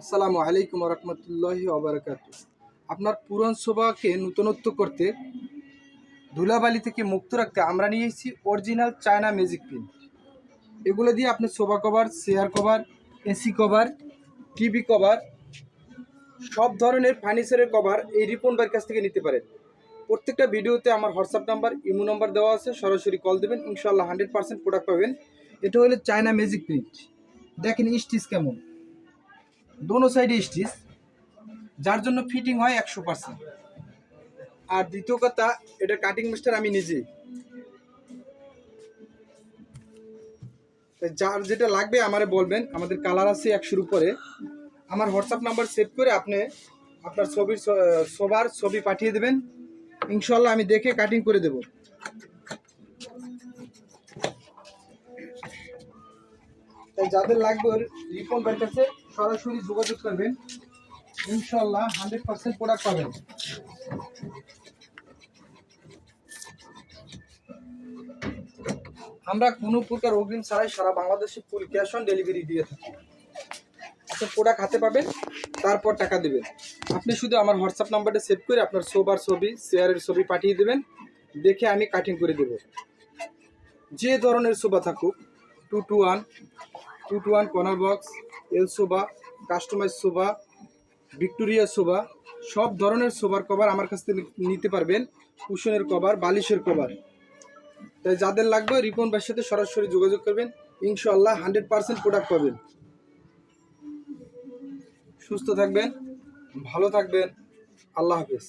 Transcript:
আসসালামু আলাইকুম রহমতুল্লাহি ওবরাকাত আপনার পুরান শোভাকে নূতনত্ব করতে ধুলাবালি থেকে মুক্ত রাখতে আমরা নিয়ে এসেছি অরিজিনাল চায়না ম্যাজিক প্রিন্ট এগুলো দিয়ে আপনি sofa cover chair cover AC cover TV cover, সব ধরনের ফার্নিচারের কভার এই রিপন ভাইয়ের কাছ থেকে নিতে পারেন। প্রত্যেকটা ভিডিওতে আমার হোয়াটসঅ্যাপ নাম্বার, ইমো নাম্বার দেওয়া আছে, সরাসরি কল দেবেন ইনশাল্লাহ হান্ড্রেড পার্সেন্ট প্রোডাক্ট পাবেন। এটা হলো চায়না ম্যাজিক প্রিন্ট দেখেন স্টিচ কেমন। দোনো সাইডে স্টিচ যার জন্য ফিটিং হয় একশো পার্সেন্ট আর দ্বিতীয় কথা, এটা কাটিং মাস্টার আমি নিজে। যার যেটা লাগবে আমারে বলবেন, আমাদের কালার আছে একশোর উপরে। আমার হোয়াটসঅ্যাপ নাম্বার সেভ করে আপনি আপনার ছবির সবার ছবি পাঠিয়ে দেবেন। ইনশাল্লাহ আমি দেখে কাটিং করে দেব। যাদের লাগবে রিপন ভাইয়ের কাছে সরাসরি যোগাযোগ করবেন। ইনশাল্লাহ হান্ড্রেড পার্সেন্ট প্রোডাক্ট পাবেন। আমরা কোনো প্রকার অগ্রিম ছাড়াই সারা বাংলাদেশে ফুল ক্যাশ অন ডেলিভারি দিয়ে থাকি। আপনি প্রোডাক্ট হাতে পাবেন, তারপর টাকা দেবেন। আপনি শুধু আমার হোয়াটসঅ্যাপ নাম্বারটা সেভ করে আপনার সোবার ছবি, শেয়ারের ছবি পাঠিয়ে দেবেন, দেখে আমি কাটিং করে দেব। যে ধরনের শোভা থাকুক two two one two two one corner box, L sofa customize sofa Victoria sofa সব ধরনের শোভার কভার আমার কাছ থেকে নিতে পারবেন। কুশনের কভার, বালিশের কভার। তাই যাদের লাগবে রিপন ভাইয়ের সাথে সরাসরি যোগাযোগ করবেন। ইনশাল্লাহ হান্ড্রেড পার্সেন্ট প্রোডাক্ট পাবেন। সুস্থ থাকবেন, ভালো থাকবেন। আল্লাহ হাফেজ।